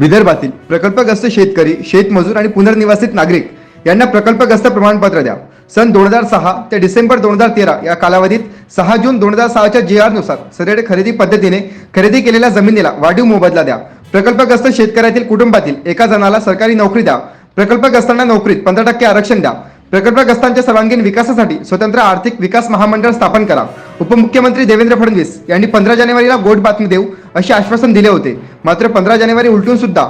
विदर्भातील प्रकल्पग्रस्त शेतकरी शेतमजूर आणि पुनर्निवासित नागरिक यांना प्रकल्पग्रस्त प्रमाणपत्र द्या. सन दोन हजार सहा ते डिसेंबर दोन हजार तेरा या कालावधीत सहा जून दोन हजार सहाच्या जी आरनुसार खरेदी पद्धतीने खरेदी केलेल्या जमिनीला वाढीव मोबदला द्या. प्रकल्पग्रस्त शेतकऱ्यातील कुटुंबातील एका जणाला सरकारी नोकरी द्या. प्रकल्पग्रस्तांना नोकरीत पंधरा टक्के आरक्षण द्या. प्रकल्पग्रस्तांच्या सर्वांगीण विकासासाठी स्वतंत्र आर्थिक विकास महामंडळ स्थापन करा. उपमुख्यमंत्री देवेंद्र फडणवीस यांनी पंधरा जानेवारीला गोट बातमी देऊ असे आश्वासन दिले होते. मात्र पंधरा जानेवारी उलटून सुद्धा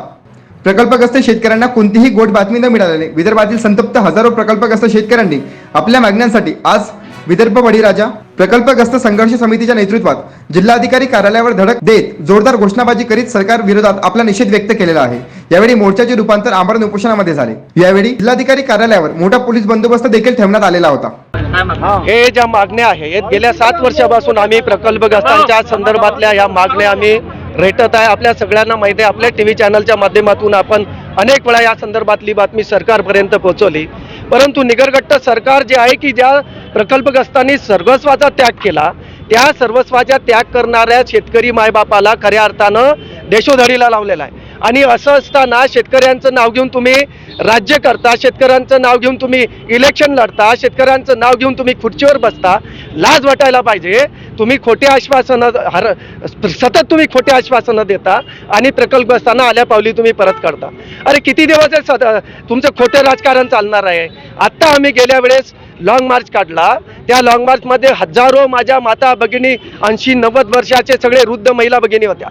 प्रकल्पग्रस्त शेतकऱ्यांना कोणतीही गोट बातमी न मिळाल्याने विदर्भातील संतप्त हजारो प्रकल्पग्रस्त शेतकऱ्यांनी आपल्या मागण्यांसाठी आज विदर्भ बळीराजा प्रकल्पग्रस्त संघर्ष समितीच्या नेतृत्वात जिल्हाधिकारी कार्यालयावर धडक देत जोरदार घोषणाबाजी करीत सरकार विरोधात आपला निषेध व्यक्त केलेला आहे. यावेळी मोर्चाचे रूपांतर आमरण उपोषणामध्ये झाले. यावेळी जिल्हाधिकारी कार्यालयावर मोठा पोलीस बंदोबस्त देखील ठेवण्यात आलेला होता. हे ज्या मागण्या आहेत गेल्या सात वर्षापासून आम्ही प्रकल्पग्रस्तांच्या संदर्भातल्या ह्या मागण्या आम्ही रेटत आहे. आपल्या सगळ्यांना माहिती आहे आपल्या टी व्ही चॅनलच्या माध्यमातून आपण अनेक वेळा या संदर्भातली बातमी सरकारपर्यंत पोहोचवली. परंतु निगरगट्ट सरकार जे आहे की ज्या प्रकल्पग्रस्तांनी सर्वस्वाचा त्याग केला त्या सर्वस्वाचा त्याग करणाऱ्या शेतकरी मायबापाला खऱ्या अर्थानं देशोधडीला लावलेला आहे. आणि असं असताना शेतकऱ्यांचं नाव घेऊन तुम्ही राज्य करता शेतकऱ्यांचं नाव घेऊन तुम्ही इलेक्शन लढता शेतकऱ्यांचं नाव घेऊन तुम्ही खुर्चीवर बसता लाज वाटायला पाहिजे. तुम्ही खोटे आश्वासनं हर सतत तुम्ही खोटे आश्वासनं देता आणि प्रकल्पग्रस्तांना आल्या पावली तुम्ही परत करता अरे किती दिवस आहे सद तुमचं खोटं राजकारण चालणार आहे? आत्ता आम्ही गेल्या वेळेस लॉंग मार्च काढला. त्या लॉंग मार्चमध्ये हजारो माझ्या माता भगिनी ऐंशी नव्वद वर्षाचे सगळे वृद्ध महिला भगिनी होत्या.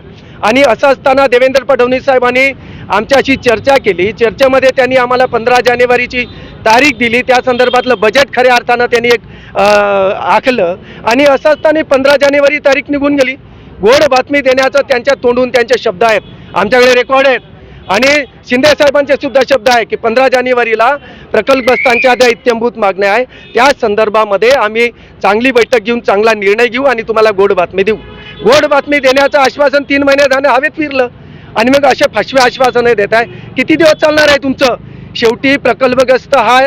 आणि असं असताना देवेंद्र फडणवीस साहेबांनी आमच्याशी चर्चा केली. चर्चेमध्ये त्यांनी आम्हाला पंधरा जानेवारीची तारीख दिली. त्या संदर्भातलं बजेट खऱ्या अर्थानं त्यांनी एक आखलं. आणि असं असताना पंधरा जानेवारी तारीख निघून गेली. गोड बातमी देण्याचं त्यांच्या तोंडून त्यांचे शब्द आहेत. आमच्याकडे रेकॉर्ड आहेत. आणि शिंदे साहेबांचे सुद्धा शब्द आहे की पंधरा जानेवारीला प्रकल्पग्रस्तांच्या ज्या इत्यंभूत मागण्या आहे. त्या संदर्भामध्ये आम्ही चांगली बैठक घेऊन चांगला निर्णय घेऊ आणि तुम्हाला गोड बातमी देऊ. गोड बातमी देण्याचं आश्वासन तीन महिने झाले. हवेत फिरलं. आणि मग असे फसवे आश्वासनं देत आहे किती दिवस चालणार आहे तुमचं? शेवटी प्रकल्पग्रस्त हा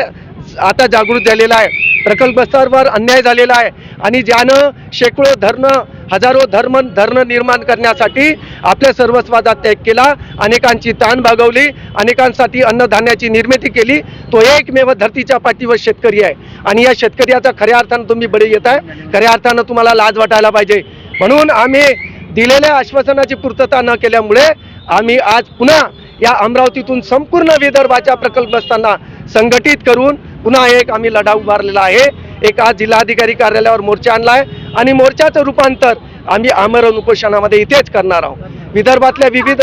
आता जागृत झालेला आहे. प्रकल्पग्रस्तांवर अन्याय झालेला आहे. आणि ज्यानं शेकडो धरणं हजारो धर्म धरणं निर्माण करण्यासाठी आपल्या सर्वस्वाचा त्याग केला अनेकांची ताण भागवली अनेकांसाठी अन्नधान्याची निर्मिती केली तो एकमेव धरतीच्या पाठीवर शेतकरी आहे. आणि या शेतकऱ्याचा खऱ्या अर्थानं तुम्ही बळी येत आहे. खऱ्या अर्थानं तुम्हाला लाज वाटायला पाहिजे. म्हणून आम्ही दिलेल्या आश्वासनाची पूर्तता न केल्यामुळे आम्ही आज पुन्हा या अमरावतीतून संपूर्ण विदर्भाच्या प्रकल्पग्रस्तांना संघटित करून पुन्हा एक आम्ही लढा उभारलेला आहे. एक आज जिल्हाधिकारी कार्यालयावर मोर्चा आणला आहे आणि मोर्चाचं रूपांतर आम्ही आमरण उपोषणामध्ये इथेच करणार आहोत. विदर्भातल्या विविध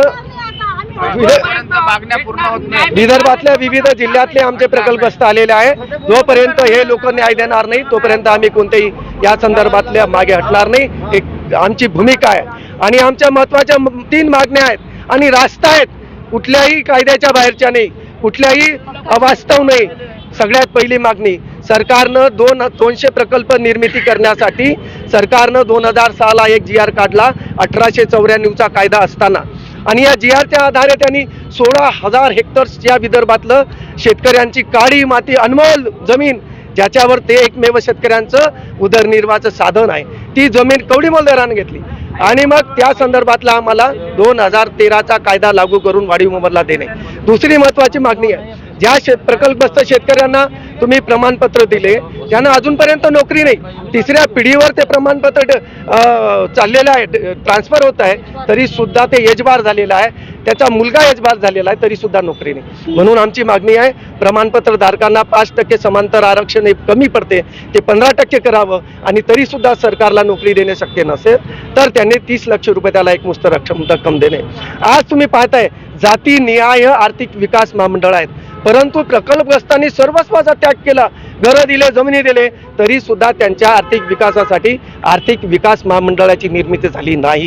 विदर्भातल्या विविध जिल्ह्यातले आमचे प्रकल्पस्थ आलेले आहे जोपर्यंत हे लोक न्याय देणार नाही तोपर्यंत आम्ही कोणतेही या संदर्भातल्या मागे हटणार नाही. एक आमची भूमिका आहे. आणि आमच्या महत्त्वाच्या तीन मागण्या आहेत आणि रास्ता आहेत. कुठल्याही कायद्याच्या बाहेरच्या नाही कुठल्याही अवास्तव नाही. सगळ्यात पहिली मागणी सरकारनं दोन दोनशे प्रकल्प निर्मिती करण्यासाठी सरकारनं दोन हजार सहाला एक जी आर काढला अठराशे चौऱ्याण्णवचा कायदा असताना. आणि या जी आरच्या आधारे त्यांनी सोळा हजार हेक्टर्स या विदर्भातलं शेतकऱ्यांची काळी माती अनमोल जमीन ज्याच्यावर ते एकमेव शेतकऱ्यांचं उदरनिर्वाहाचं साधन आहे. ती जमीन कवडीमोल दराने घेतली. आणि मग त्या संदर्भातला आम्हाला दोन हजार तेराचा कायदा लागू करून वाढीव मोबदला देणे. दुसरी महत्वाची मागणी आहे. ज्या शेत प्रकल्पग्रस्त शेतकऱ्यांना तुम्ही प्रमाणपत्र दिले त्यांना अजूनपर्यंत नोकरी नाही. तिसऱ्या पिढीवर ते प्रमाणपत्र अं, चाललेलं आहे. ट्रान्सफर होत आहे. तरी सुद्धा ते यजबार झालेलं आहे. त्याचा मुलगा यजमान झालेला आहे तरी सुद्धा नोकरी नाही म्हणून आमची मागणी आहे प्रमाणपत्र धारकांना पाच टक्के समांतर आरक्षण हे कमी पडते ते पंधरा टक्के करावं आणि तरी सुद्धा सरकारला नोकरी देणे शक्य नसेल तर त्यांनी तीस लक्ष रुपये त्याला एक मुस्त रक्कम रक्कम देणे. आज तुम्ही पाहताय जाती न्याय आर्थिक विकास महामंडळ आहेत. परंतु प्रकल्पग्रस्तांनी सर्वस्वाचा त्याग केला घरं दिले जमिनी दिले तरी सुद्धा त्यांच्या आर्थिक विकासासाठी आर्थिक विकास महामंडळाची निर्मिती झाली नाही.